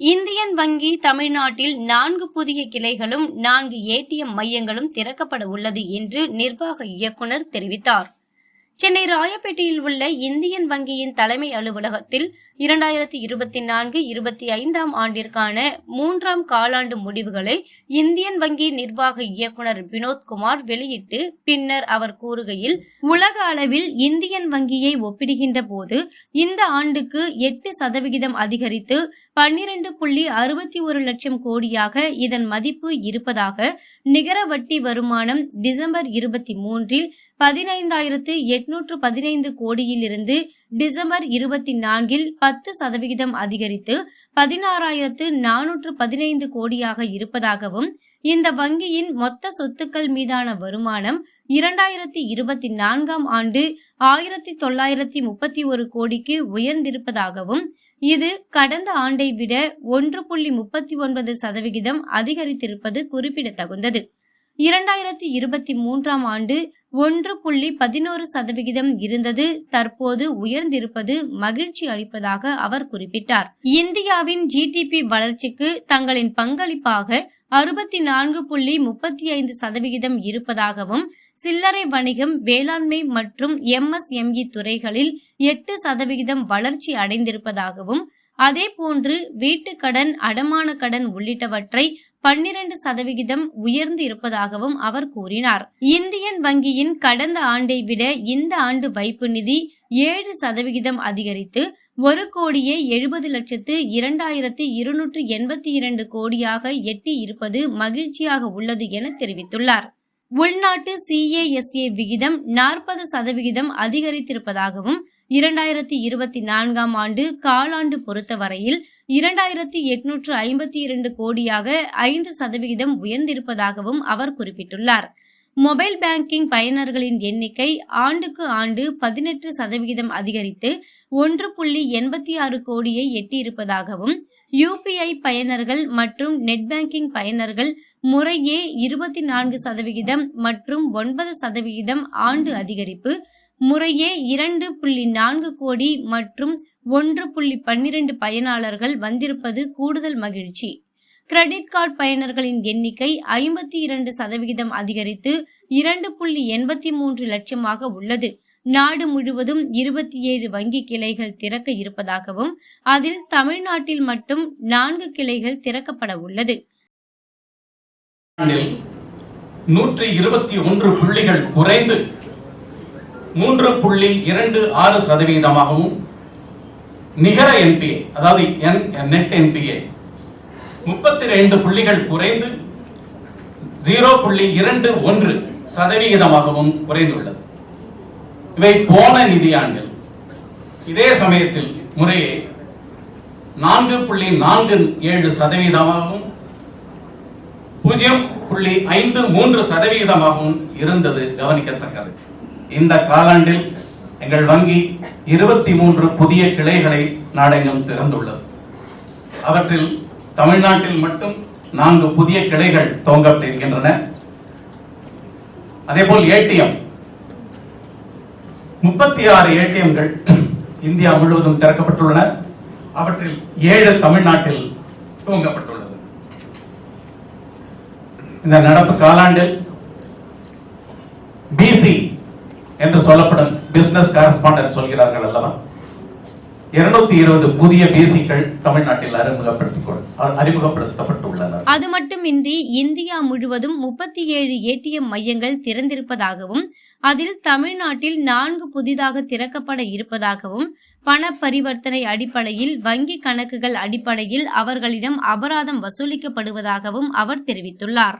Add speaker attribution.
Speaker 1: Indian வங்கி தமிழ்நாட்டில் நான்கு புதிய கிளைகளும் நான்கு ஏடிஎம் மையங்களும் திறக்கப்பட உள்ளது என்று நிர்வாக இயக்குனர் தெரிவித்தார். சென்னை ராயப்பேட்டையில் உள்ள இந்தியன் வங்கியின் தலைமை அலுவலகத்தில் இரண்டாயிரத்தி இருபத்தி நான்கு இருபத்தி ஐந்தாம் ஆண்டிற்கான மூன்றாம் காலாண்டு முடிவுகளை இந்தியன் வங்கி நிர்வாக இயக்குனர் வினோத்குமார் வெளியிட்டு பின்னர் அவர் கூறுகையில் உலக அளவில் இந்தியன் வங்கியை ஒப்பிடுகின்ற போது இந்த ஆண்டுக்கு எட்டு சதவிகிதம் அதிகரித்து பன்னிரண்டு புள்ளி அறுபத்தி ஒரு லட்சம் கோடியாக இதன் மதிப்பு இருப்பதாக நிகர வட்டி வருமானம் டிசம்பர் இருபத்தி மூன்றில் பதினைந்தாயிரத்து எட்நூற்று பதினைந்து கோடியிலிருந்து டிசம்பர் இருபத்தி நான்கில் பத்து சதவிகிதம் அதிகரித்து பதினாறாயிரத்து நானூற்று பதினைந்து கோடியாக இருப்பதாகவும் இந்த வங்கியின் மொத்த சொத்துக்கள் மீதான வருமானம் இரண்டாயிரத்தி இருபத்தி நான்காம் ஆண்டு ஆயிரத்தி தொள்ளாயிரத்தி முப்பத்தி ஒரு கோடிக்கு உயர்ந்திருப்பதாகவும் இது கடந்த ஆண்டை விட ஒன்று புள்ளி முப்பத்தி ஒன்பது சதவிகிதம் அதிகரித்திருப்பது குறிப்பிடத்தகுந்தது. இரண்டாயிரத்தி இருபத்தி மூன்றாம் ஆண்டு ஒன்று புள்ளி பதினோரு சதவிகிதம் இருந்தது. தற்போது உயர்ந்திருப்பது மகிழ்ச்சி அளிப்பதாக அவர் குறிப்பிட்டார். இந்தியாவின் ஜிடிபி வளர்ச்சிக்கு தங்களின் பங்களிப்பாக அறுபத்தி நான்கு புள்ளி முப்பத்தி ஐந்து சதவிகிதம் இருப்பதாகவும் சில்லறை வணிகம் வேளாண்மை மற்றும் எம்எஸ்எம்இ துறைகளில் எட்டு சதவிகிதம் வளர்ச்சி அடைந்திருப்பதாகவும் அதேபோன்று வீட்டுக்கடன் அடமான கடன் உள்ளிட்டவற்றை பன்னிரண்டு சதவிகிதம் உயர்ந்து இருப்பதாகவும் அவர் கூறினார். இந்தியன் வங்கியின் கடந்த ஆண்டை விட இந்த ஆண்டு வைப்பு நிதி ஏழு சதவிகிதம் அதிகரித்து ஒரு கோடியே எழுபது லட்சத்து இரண்டாயிரத்து இருநூற்று எண்பத்தி இரண்டு கோடியாக எட்டி இருப்பது மகிழ்ச்சியாக உள்ளது என தெரிவித்துள்ளார். உள்நாட்டு சிஏஎஸ்ஏ விகிதம் நாற்பது சதவிகிதம் அதிகரித்திருப்பதாகவும் இரண்டாயிரத்தி இருபத்தி நான்காம் ஆண்டு காலாண்டு பொறுத்தவரையில் இரண்டாயிரத்தி எட்நூற்று ஐம்பத்தி இரண்டு கோடியாக ஐந்து சதவிகிதம் உயர்ந்திருப்பதாகவும் அவர் குறிப்பிட்டுள்ளார். மொபைல் பேங்கிங் பயனர்களின் எண்ணிக்கை ஆண்டுக்கு ஆண்டு பதினெட்டு சதவிகிதம் அதிகரித்து ஒன்று புள்ளி எண்பத்தி ஆறு கோடியை எட்டியிருப்பதாகவும் யுபிஐ பயனர்கள் மற்றும் நெட் பேங்கிங் பயனர்கள் முறையே இருபத்தி நான்கு சதவிகிதம் மற்றும் ஒன்பது சதவிகிதம் ஆண்டு அதிகரிப்பு முறையே இரண்டு புள்ளி நான்கு கோடி மற்றும் ஒன்று புள்ளி பன்னிரண்டு பயனாளர்கள் வந்திருப்பது கூடுதல் மகிழ்ச்சி. கிரெடிட் கார்டு பயனர்களின் எண்ணிக்கை ஐம்பத்தி இரண்டு சதவிகிதம் அதிகரித்து இரண்டு புள்ளி எண்பத்தி மூன்று லட்சமாக உள்ளது. நாடு முழுவதும் இருபத்தி ஏழு வங்கி கிளைகள் திறக்க இருப்பதாகவும் அதில் தமிழ்நாட்டில் மட்டும் நான்கு கிளைகள் திறக்கப்பட உள்ளது.
Speaker 2: நூற்றி இருபத்தி ஒன்று புள்ளிகள் குறைந்து மூன்று புள்ளி இரண்டு ஆறு சதவீதமாகவும் நிகர என்பிஏ அதாவது என் நெட் என்பிஏ முப்பத்தி ரெண்டு புள்ளிகள் குறைந்து ஜீரோ புள்ளி இரண்டு ஒன்று சதவிகிதமாகவும் குறைந்துள்ளது. இவை போன நிதியாண்டில் இதே சமயத்தில் முறையே நான்கு புள்ளி நான்கு ஏழு சதவீதமாகவும் பூஜ்ஜியம் புள்ளி ஐந்து மூன்று சதவிகிதமாகவும் இருந்தது கவனிக்கத்தக்கது. இந்த காலாண்டில் எங்கள் வங்கி இருபத்தி மூன்று புதிய கிளைகளை நாடெங்கும் திறந்துள்ளது. அவற்றில் தமிழ்நாட்டில் மட்டும் நான்கு புதிய கிளைகள் துவங்கப்பட்டிருக்கின்றன. அதேபோல் ஏடிஎம். முப்பத்தி ஆறு ஏடிஎம்கள் இந்தியா முழுவதும் திறக்கப்பட்டுள்ளன. அவற்றில் ஏழு தமிழ்நாட்டில் துவங்கப்பட்டுள்ளது. இந்த நடப்பு காலாண்டில் பிசி என்று சொல்லப்படும் பிசினஸ் கரஸ்பாண்டன்ட் சொல்கிறார்கள் அல்லவா? இருநூத்தி இருபது புதிய பேசிக்கள் தமிழ்நாட்டில் அறிமுகப்படுத்தப்பட்டுள்ளனர்.
Speaker 1: அது மட்டுமின்றி இந்தியா முழுவதும் முப்பத்தி ஏழு ஏடிஎம் மையங்கள் திறந்திருப்பதாகவும் அதில் தமிழ்நாட்டில் நான்கு புதிதாக திறக்கப்பட இருப்பதாகவும் பண பரிவர்த்தனை அடிப்படையில் வங்கி கணக்குகள் அடிப்படையில் அவர்களிடம் அபராதம் வசூலிக்கப்படுவதாகவும் அவர் தெரிவித்துள்ளார்.